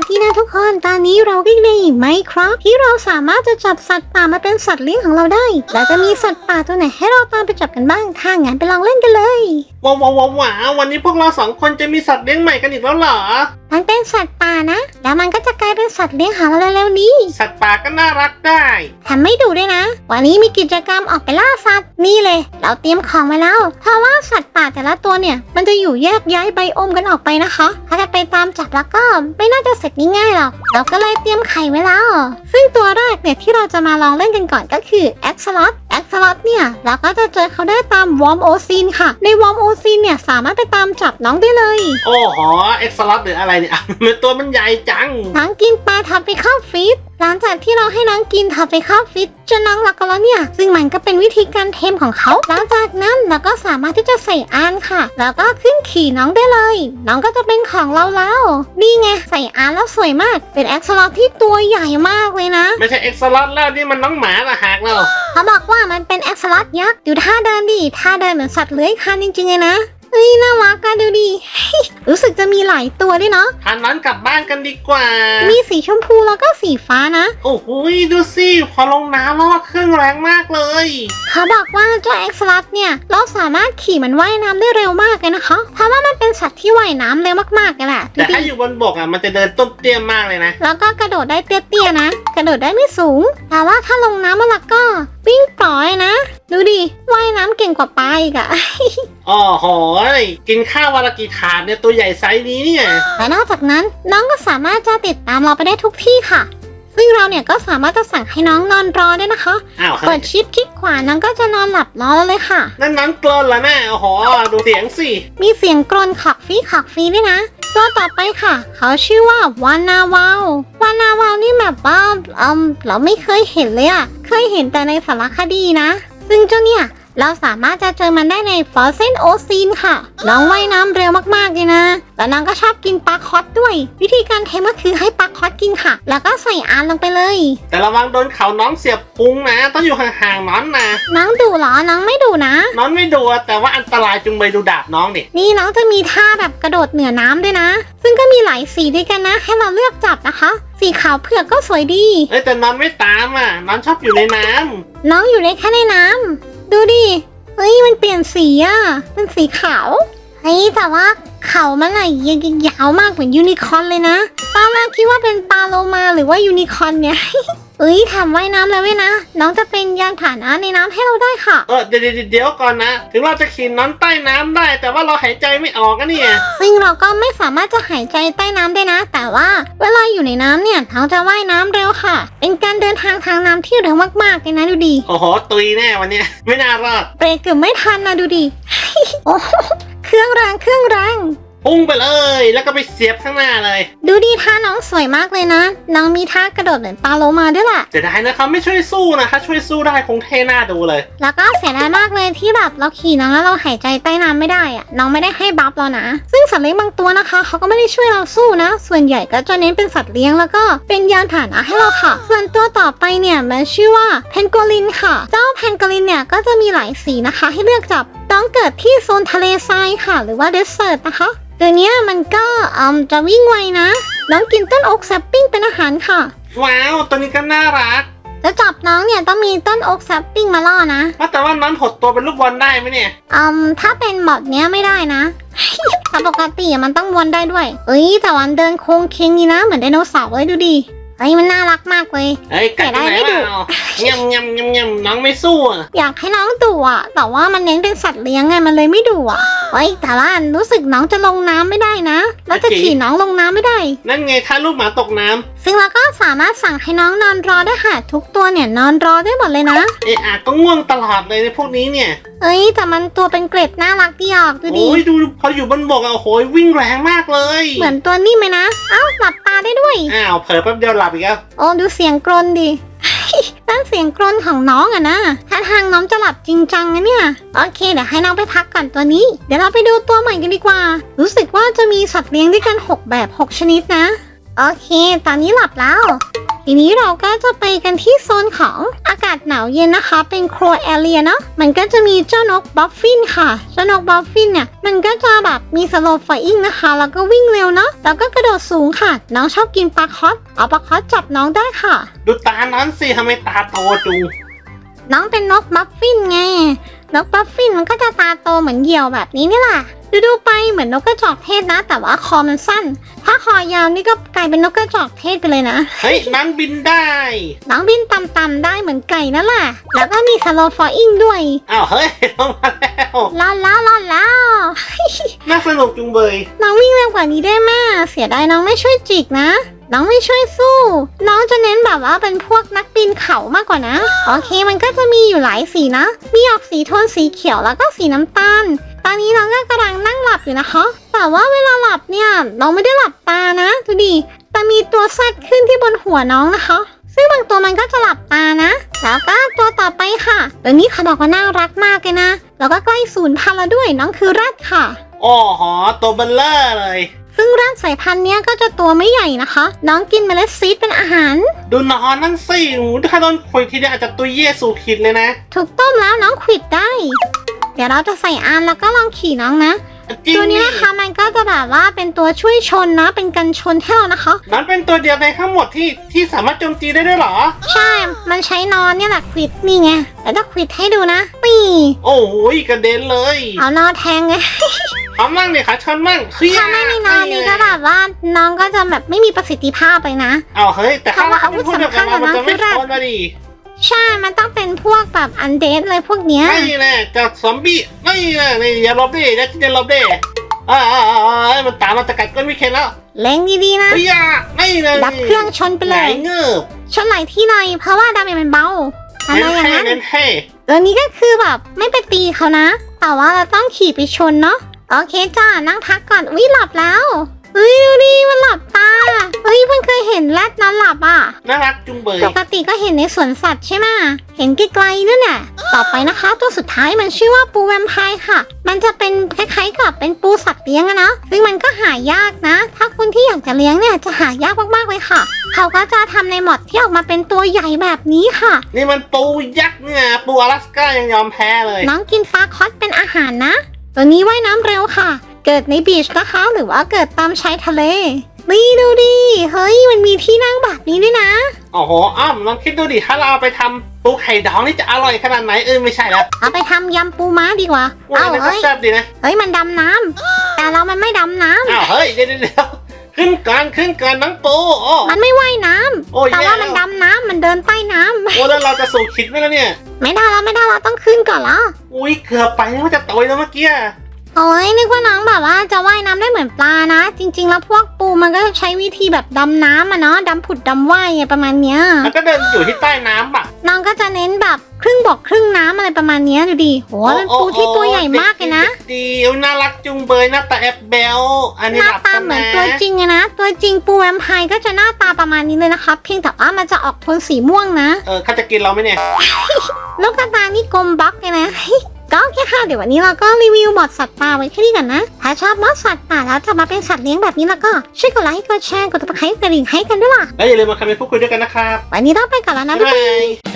สดีนะทุกคน ตอนนี้เราก็อยู่ในไมครับที่เราสามารถจะจับสัตว์ป่ามาเป็นสัตว์เลี้ยงของเราได้เราจะมีสัตว์ป่าตัวไหนให้เราตามไปจับกันบ้าง ถ้างั้นไปลองเล่นกันเลย ว้าวว้าวว้าววันนี้พวกเราสองคนจะมีสัตว์เลี้ยงใหม่กันอีกแล้วเหรอ มันเป็นสัตว์ป่านะ แล้วมันก็จะกลายเป็นสัตว์เลี้ยงของเราเร็วๆนี้ สัตว์ป่าก็น่ารักได้ แถมไม่ดูด้วยนะ วันนี้มีกิจกรรมออกไปล่าสัตว์ นี่เลย เราเตรียมของมาแล้ว เพราะว่าสัตว์ป่าแต่ละตัวเนี่ย มันจะอยู่แยกย้ายไบโอมกันออกไปนะคะ ถ้าจะไปตามจับแล้วก็ไม่น่าจะเสร็จง่ายๆหรอก เราก็เลยเตรียมไข่ไว้แล้ว ซึ่งตัวแรกเนี่ยที่เราจะมาลองเล่นกันก่อนก็คือแอ็กซ์ลอตแอ็กซ์ลอตเนี่ยเราก็จะเจอเขาได้ตามวอร์มโอซีนค่ะ ในวอร์มโอซีนเนี่ยสามารถไปตามจับน้องได้เลย โอ้โหเอ็กซ์ลอตหรืออะไรเนี่ยมันตัวมันใหญ่จัง น้องกินปลาทับไปเข้าฟิตหลังจากที่เราให้น้องกินทับไปเข้าฟิตจนน้องรักกันแล้วเนี่ย ซึ่งมันก็เป็นวิธีการเทมของเขา หลังจากนั้นเราก็สามารถที่จะใส่อานค่ะ แล้วก็ขึ้นขี่น้องได้เลย น้องก็จะเป็นของเราแล้วนี่ไงใส่อานแล้วสวยมาก เป็นแอ็กซ์ลอที่ตัวใหญ่มากเลยนะ ไม่ใช่เอ็กซ์ลอตแล้วนี่มันน้องหมาละหากแล้วเขาบอกว่ามันเป็นแอ็กซ์ลอยักษ์ดูท่าเดินดิท่าเดินเหมือนสัตว์เลื้อยคลานจริงๆเลยนะ เอ้ยน่ารักกันดูดิ รู้สึกจะมีหลายตัวด้วยเนาะทานนั้นกลับบ้านกันดีกว่า มีสีชมพูแล้วก็สีฟ้านะ โอ้โหดูสิพอลงน้ำแล้วว่าเครื่องแรงมากเลย เขาบอกว่าเจ้าเอ็กซ์ลัสเนี่ยเราสามารถขี่มันว่ายน้ำได้เร็วมากเลยนะคะ เพราะว่ามันเป็นสัตว์ที่ว่ายน้ำเร็วมากๆเลยแหละดูแต่ดิถ้าอยู่บนบกอะมันจะเดินต้มเตี้ยมมากเลยนะ แล้วก็กระโดดได้เตี้ยๆนะ กระโดดได้ไม่สูง แต่ว่าถ้าลงน้ำมาและก็วิ่งปล่อยนะ ดูดิว่ายน้ำเก่งกว่าปลาอีกอะ อ๋อโหยกินข้าววันละกี่ถาดเนี่ยตัวใหญ่ไซส์นี้เนี่ย และนอกจากนั้นน้องก็สามารถจะติดตามเราไปได้ทุกที่ค่ะ ซึ่งเราเนี่ยก็สามารถจะสั่งให้น้องนอนรอได้วยนะคะอ้าวเปิดชิปคลิกขวาน้องก็จะนอนหลับรอแล้วเลยค่ะ นั่นนั้นกลนละแม่โอ้โหดูเสียงสิ มีเสียงกรนขักฟีขักฟีด้วยนะ ตัวต่อไปค่ะ เขาชื่อว่าวานาวาววานาวาวนี่แบบว่าเอมเราไม่เคยเห็นเลยอะเคยเห็นแต่ในสารคดีนะ ซึ่งเจ้าเนี่ย เราสามารถจะเจอมันได้ในฟอสเซนโอซีนค่ะ น้องว่ายน้ำเร็วมากๆเลยนะ แล้วน้องก็ชอบกินปลาคอสด้วย วิธีการเทมก็คือให้ปลาคอสกินค่ะ แล้วก็ใส่อานลงไปเลย แต่ระวังโดนเขาน้องเสียบพุงนะ ต้องอยู่ห่างๆน้อนนะ น้องดูเหรอ น้องไม่ดูนะ น้อนไม่ดูอะแต่ว่าอันตรายจุงไปดูดาบน้องดินี่น้องจะมีท่าแบบกระโดดเหนือน้ำด้วยนะ ซึ่งก็มีหลายสีด้วยกันนะ ให้เราเลือกจับนะคะ สีขาวเผือกก็สวยดี เอ้ยแต่น้อนไม่ตามอะ น้อนชอบอยู่ในน้ำน้องอยู่ในแค่ในน้ำ ดูดิ เฮ้ย มันเปลี่ยนสีอะเป็นสีขาว เฮ้ยแต่ว่าเขามันอะยาวมากเหมือนยูนิคอร์นเลยนะตอนแรกคิดว่าเป็นปลาโลมาหรือว่ายูนิคอร์นเนี่ยเอ้ยทำว่ายน้ำแล้วเว้ยนะ น้องจะเป็นยานผ่าหนะในน้ำให้เราได้ค่ะ เออเดี๋ยวเดี๋ยวเดี๋ยวก่อนนะ ถึงเราจะขี่น้อนใต้น้ำได้ แต่ว่าเราหายใจไม่ออกอะเนี่ย ซึ่งเราก็ไม่สามารถจะหายใจใต้น้ำได้นะ แต่ว่าเวลาอยู่ในน้ำเนี่ยเราจะว่ายน้ำเร็วค่ะ เป็นการเดินทางทางน้ำที่เร็วมากๆเลยนะดูดิโอ้โห ตุยแน่วันเนี้ยไม่น่ารอดเบรกเกือบไม่ทันนะดูดิโอ้โห เครื่องแรงเครื่องแรงพุ่งไปเลย แล้วก็ไปเสียบข้างหน้าเลย ดูดีท่าน้องสวยมากเลยนะ น้องมีท่ากระโดดเหมือนปลาโลมาด้วยล่ะเสียดายนะเขาไม่ช่วยสู้นะถ้าช่วยสู้ได้คงเท่หน้าดูเลย แล้วก็เสียดายมากเลยที่แบบเราขี่น้องแล้วเราหายใจใต้น้ำไม่ได้อะน้องไม่ได้ให้บัฟเรานะ ซึ่งสัตว์เลี้ยงบางตัวนะคะเขาก็ไม่ได้ช่วยเราสู้นะ ส่วนใหญ่ก็จะเน้นเป็นสัตว์เลี้ยงแล้วก็เป็นยานผ่าหนะให้เราค่ะ ส่วนตัวต่อไปเนี่ยมันชื่อว่าเพนกวินค่ะ เจ้าเพนกวินเนี่ยก็จะมีหลายสีนะคะ ให้เลือกจับ ต้องเกิดที่โซนทะเลทรายค่ะ หรือว่าเดสเซิร์ตนะคะตัวเนี้ยมันก็อืมจะวิ่งไวนะ น้องกินต้นอกแซปปิ้งเป็นอาหารค่ะ ว้าวตัวนี้ก็น่ารักจะจับน้องเนี่ยต้องมีต้นอกแซปปิ้งมาล่อนะว่าแต่ว่าน้อนหดตัวเป็นลูกบอลได้ไหมเนี่ย อืมถ้าเป็นบอดเนี้ยไม่ได้นะ แต่ปกติอะมันต้องวนได้ด้วย เอ้ยแต่วันเดินโค้งเค้งนี่นะเหมือนไดโนเสาร์เลยดูดิ เฮ้ยมันน่ารักมากเลย เอ้ยกัดตรงไหนเสียดายไม่ดุเปล่าเงี้ยำเงี้ยำเงี้ยำเงี้ยำน้องไม่สู้อะอยากให้น้องดุอะ แต่ว่ามันเน้นเป็นสัตว์เลี้ยงไงมันเลยไม่ดุอะเฮ้ยแต่ว่ารู้สึกน้องจะลงน้ำไม่ได้นะ แล้วจะขี่น้องลงน้ำไม่ได้ นั่นไงถ้าลูกหมาตกน้ำซึ่งเราก็สามารถสั่งให้น้องนอนรอได้ค่ะทุกตัวเนี่ยนอนรอได้หมดเลยนะ เอะอะก็ง่วงตลอดเลยในพวกนี้เนี่ย เอ้ยแต่มันตัวเป็นเกล็ดน่ารักดีออกดูดิ โอ้ยดูพออยู่บนบกอะโอ้โหวิ่งแรงมากเลย เหมือนตัวนิ่มไหมนะ เอ้าหลับตา ได้ด้วย อ้าวเผลอแป๊บเดียวหลับอีกแล้วโอ้ดูเสียงกรนดินั่นเสียงกรนของน้องอะนะถ้าทางน้องจะหลับจริงจังนะเนี่ย โอเคเดี๋ยวให้น้องไปพักก่อนตัวนี้ เดี๋ยวเราไปดูตัวใหม่กันดีกว่า รู้สึกว่าจะมีสัตว์เลี้ยงด้วยกัน 6 แบบ 6 ชนิดนะ โอเค ตอนนี้หลับแล้ว ทีนี้เราก็จะไปกันที่โซนของอากาศหนาวเย็นนะคะ เป็นโครแอเรียเนาะ มันก็จะมีเจ้านกบัฟฟินค่ะ เจ้านกบัฟฟินเนี่ย มันก็จะแบบมีสโลว์ไฟอิงนะคะ แล้วก็วิ่งเร็วเนาะ แล้วก็กระโดดสูงค่ะ น้องชอบกินปลาคอสเอาปลาคอสจับน้องได้ค่ะ ดูตานั้นสิทำไมตาโตจุงน้องเป็นนกบัฟฟินไง นกบัฟฟินมันก็จะตาโตเหมือนเหยี่ยวแบบนี้นี่แหละ ดูดูๆไปเหมือนนกกระจอกเทศนะ แต่ว่าคอมันสั้น ถ้าคอยาวนี่ก็กลายเป็นนกกระจอกเทศไปเลยนะ เฮ้ยนั้นบินได้น้องบินต่ำๆได้เหมือนไก่นั่นแหละ แล้วก็มีสโลฟออิงด้วยอ้าวเฮ้ยลงมาแล้วลาล้าลาล้าน่าสนุกจุงเบยน้องวิ่งเร็วกว่านี้ได้ไหมเสียดายน้องไม่ช่วยจิกนะ น้องไม่ช่วยสู้ น้องจะเน้นแบบว่าเป็นพวกนักปีนเขามากกว่านะ โอเคมันก็จะมีอยู่หลายสีนะ มีออกสีโทนสีเขียวแล้วก็สีน้ำตาล ตอนนี้น้องก็กำลังนั่งหลับอยู่นะคะ แต่ว่าเวลาหลับเนี่ยน้องไม่ได้หลับตานะดูดิแต่มีตัวแซดขึ้นที่บนหัวน้องนะคะ ซึ่งบางตัวมันก็จะหลับตานะ แล้วก็ตัวต่อไปค่ะตัวนี้เขาบอกว่าน่ารักมากเลยนะ แล้วก็ใกล้สูญพันธุ์แล้วด้วยน้องคือแรดค่ะอ๋อหอตัวเบลเลอร์เลย ซึ่งแรดสายพันธุ์เนี้ยก็จะตัวไม่ใหญ่นะคะ น้องกินเมล็ดซีดเป็นอาหาร ดูนอนนั่นสิหูถ้าโดนคุยทีเดียวอาจจะตัวเย่สู่ขิดเลยนะ ถูกต้มแล้วน้องขวิดได้เดี๋ยวเราจะใส่อานแล้วก็ลองขี่น้องนะ จริงตัวนี้ดินะคะมันก็จะแบบว่าเป็นตัวช่วยชนนะ เป็นกันชนให้เรานะคะนั้นเป็นตัวเดียวในทั้งหมดที่ที่สามารถโจมตีได้ด้วยเหรอ ใช่ มันใช้นอนเนี่ยแหละขวิดนี่ไงแล้วจะขวิดให้ดูนะนี่โอ้โหกระเด็นเลยเอานอนแทงไงพร้อมมั่งเนี่ยขาชนมั่งเฮียถ้าไม่มีนอนนี่ก็แบบว่าน้องก็จะแบบไม่มีประสิทธิภาพเลยนะ เอาเฮ้ยแต่ถ้าเพราะว่าเขาพูดเดียวกันเรามันจะไม่อาวุธสำคัญอะนะชนมาดิ ใช่ มันต้องเป็นพวกแบบอันเดดเลยพวกเนี้ยไม่แน่จากซอมบี้ไม่แน่นี่อย่าหลบดิอย่าอย่าหลบดิอ่าอ่าอ่าอ่ามันตามเราจะกัดก้นวิเคนแล้วเล็งดีๆนะ เฮียไม่เลยดับเครื่องชนไปเลยไหนเงือบชนไหลายที่หน่อยเพราะว่าดาเมจมันเบา อะไรเน้นอย่างให้นั้นเน้นให้ตัวนี้ก็คือแบบไม่ไปตีเขานะ แต่ว่าเราต้องขี่ไปชนเนาะ โอเคจ้า นั่งพักก่อนวิหลับแล้วเฮ้ยดูดิมันหลับตาเฮ้ย เพิ่งเคยเห็นแรดนอนหลับอะ น่ารักจุงเบยปกติก็เห็นในสวนสัตว์ใช่ไหมเห็นไกลๆนั่นน่ะต่อไปนะคะ ตัวสุดท้ายมันชื่อว่าปูแวมไพร์ค่ะ มันจะเป็นคล้ายๆกับเป็นปูสัตว์เลี้ยงอะนะซึ่งมันก็หายากนะ ถ้าคุณที่อยากจะเลี้ยงเนี่ยจะหายากมากๆเลยค่ะ เขาก็จะทำในหมอดที่ออกมาเป็นตัวใหญ่แบบนี้ค่ะ นี่มันปูยักษ์เนี่ยปูอลาสก้ายังยอมแพ้เลยน้องกินปลาคอสเป็นอาหารนะ ตัวนี้ว่ายน้ำเร็วค่ะ เกิดในบีชนะคะ หรือว่าเกิดตามชายทะเล นี่ดูดิ เฮ้ย มันมีที่นั่งแบบนี้ด้วยนะ โอ้โหอ้อมลองคิดดูดิถ้าเราเอาไปทำปูไข่ดองนี่จะอร่อยขนาดไหนเออไม่ใช่แล้วเอาไปทำยำปูม้าดีกว่า ว่าเอามันก็เฮ้ย แซ่บดีนะเฮ้ย มันดำน้ำ แต่เรามันไม่ดำน้ำ อ้าวเฮ้ยเดี๋ยวเดี๋ยวเดี๋ยวขึ้นก่อนขึ้นก่อนน้องปูโอ้มันไม่ว่ายน้ำ โอ้ยแต่แย่ว่าแล้มันวดำน้ำ มันเดินใต้น้ำ โอ้แล้วเราจะสู่คิดไหมล่ะเนี่ย ไม่ได้แล้วไม่ได้แล้วต้องขึ้นก่อนแล้ว อุ้ยเกือบไปนึกว่าจะต่อยแล้วเมื่อกี้ โอ้ยนึกว่าน้องแบบว่าจะว่ายน้ำได้เหมือนปลานะ จริง ๆ แล้วพวกปูมันก็จะใช้วิธีแบบดำน้ำอะเนาะดำผุดดำว่ายไงประมาณเนี้ยมันก็เดินอยู่ที่ใต้น้ำป่ะ น้องก็จะเน้นแบบครึ่งบกครึ่งน้ำอะไรประมาณเนี้ยดูดิโหเป็นปูที่ตัวใหญ่มากเลยนะด็ดีๆอุ๊ยน่ารักจุงเบยหน้าตาแอบเบลอันหนี้น้าหลับตาซะเหมือนนะตัวจริงอะนะ ตัวจริงปูแวมไพร์ก็จะหน้าตาประมาณนี้เลยนะคะเพียงแต่ว่ามันจะออกโทนสีม่วงนะ เออเขาจะกินเราไหมเนี่ย ลูกตานี่กลมบล็อกเลยนะ ก็โอเคค่ะ เดี๋ยววันนี้เราก็รีวิวหมดสัตว์ป่าไว้แค่นี้ก่อนนะ ถ้าชอบมอดสัตว์ป่าแล้วจะมาเป็นสัตว์เลี้ยงแบบนี้แล้วก็ช่วยกดไลค์ กดแชร์ กดติดตามกระดิ่งให้กันด้วยล่ะ แล้วอย่าลืมมาคอมเมนต์พูดคุยด้วยกันนะครับ วันนี้ต้องไปก่อนแล้วนะบ๊ายบ๊ายบาบายย